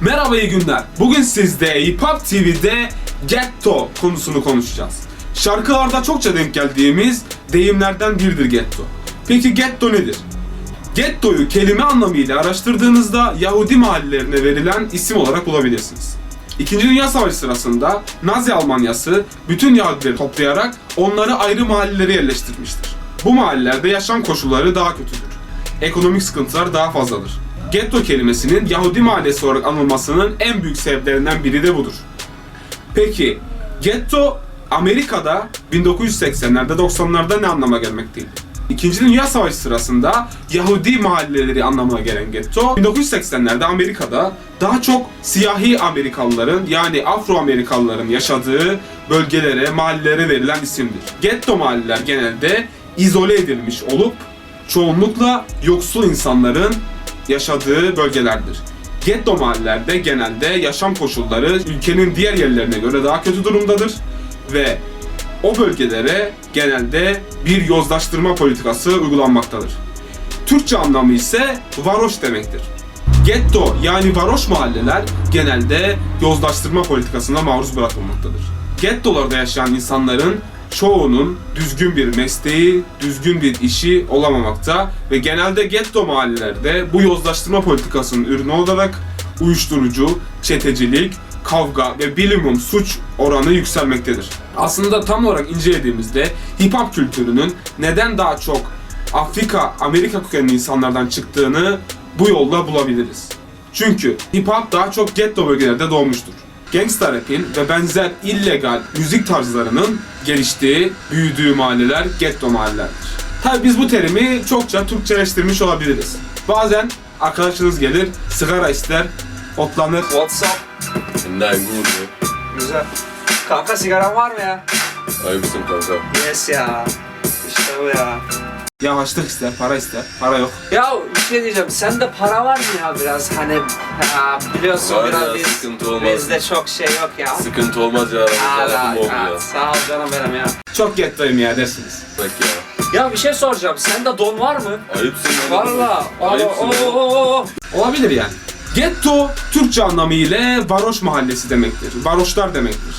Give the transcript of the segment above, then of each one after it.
Merhaba iyi günler. Bugün sizde Hip Hop TV'de Getto konusunu konuşacağız. Şarkılarda çokça denk geldiğimiz deyimlerden biridir Getto. Peki Getto nedir? Getto'yu kelime anlamıyla araştırdığınızda Yahudi mahallelerine verilen isim olarak bulabilirsiniz. İkinci Dünya Savaşı sırasında Nazi Almanyası bütün Yahudileri toplayarak onları ayrı mahallelere yerleştirmiştir. Bu mahallelerde yaşam koşulları daha kötüdür. Ekonomik sıkıntılar daha fazladır. Getto kelimesinin Yahudi mahallesi olarak anılmasının en büyük sebeplerinden biri de budur. Peki, getto Amerika'da 1980'lerde 90'larda ne anlama gelmekteydi? İkinci Dünya Savaşı sırasında Yahudi mahalleleri anlamına gelen getto 1980'lerde Amerika'da daha çok siyahi Amerikalıların yani Afro Amerikalıların yaşadığı bölgelere, mahallelere verilen isimdir. Getto mahalleler genelde izole edilmiş olup çoğunlukla yoksul insanların yaşadığı bölgelerdir. Getto mahallelerde genelde yaşam koşulları ülkenin diğer yerlerine göre daha kötü durumdadır ve o bölgelere genelde bir yozlaştırma politikası uygulanmaktadır. Türkçe anlamı ise varoş demektir. Getto yani varoş mahalleler genelde yozlaştırma politikasına maruz bırakılmaktadır. Gettolarda yaşayan insanların çoğunun düzgün bir mesleği, düzgün bir işi olamamakta ve genelde getto mahallelerde bu yozlaştırma politikasının ürünü olarak uyuşturucu, çetecilik, kavga ve bilimum suç oranı yükselmektedir. Aslında tam olarak incelediğimizde hip hop kültürünün neden daha çok Afrika, Amerika kökenli insanlardan çıktığını bu yolla bulabiliriz. Çünkü hip hop daha çok getto bölgelerde doğmuştur. Gangsta rap'in ve benzer illegal müzik tarzlarının geliştiği, büyüdüğü mahalleler getto mahallelerdir. Tabi biz bu terimi çokça Türkçeleştirmiş olabiliriz. Bazen arkadaşınız gelir, sigara ister, otlanır. What's up? Ne? Güzel. Kanka sigaran var mı ya? Ayıpsın kanka. Yes ya. İşte bu ya. Yavaşlık ister, para ister, para yok. Ya bir şey diyeceğim. Sende para var mı ya biraz hani ya biliyorsun Var biraz ya, biz, sıkıntı olmaz. bizde çok şey yok ya. Sıkıntı olmaz ya aramızda Aa, ya, ya. Sağ ol canım benim ya. Çok gettoyum ya dersiniz. Bak ya. Ya bir şey soracağım. Sende don var mı? Ayıpsın ya. Valla. Ayıpsın ya. Olabilir yani. Getto Türkçe anlamıyla varoş mahallesi demektir. Varoşlar demektir.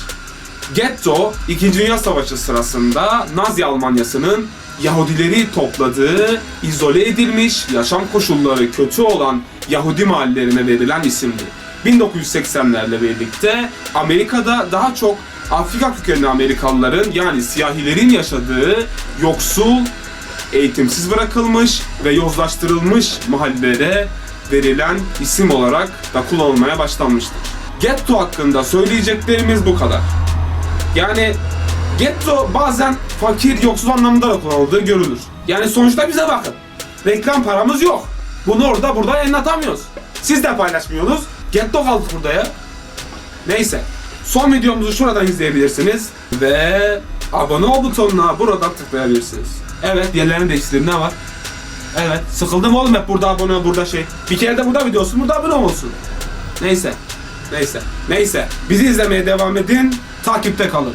Getto, 2. Dünya Savaşı sırasında Nazi Almanyası'nın Yahudileri topladığı, izole edilmiş, yaşam koşulları kötü olan Yahudi mahallelerine verilen isimdi. 1980'lerle birlikte Amerika'da daha çok Afrika kökenli Amerikalıların yani siyahilerin yaşadığı yoksul, eğitimsiz bırakılmış ve yozlaştırılmış mahallelere verilen isim olarak da kullanılmaya başlanmıştır. Getto hakkında söyleyeceklerimiz bu kadar. Yani getto bazen fakir, yoksul anlamında da kullanıldığı görülür. Yani sonuçta bize bakın. Reklam paramız yok. Bunu orada burada yayınlatamıyoruz. Siz de paylaşmıyorsunuz. Getto kaldık burada ya. Neyse. Son videomuzu şuradan izleyebilirsiniz. Ve abone ol butonuna buradan tıklayabilirsiniz. Evet yerlerini değiştirdim ne var? Evet sıkıldım oğlum hep burada abone ol burada şey. Bir kere de burada video olsun burada abone olsun. Neyse. Neyse. Neyse. Bizi izlemeye devam edin. Takipte kalın.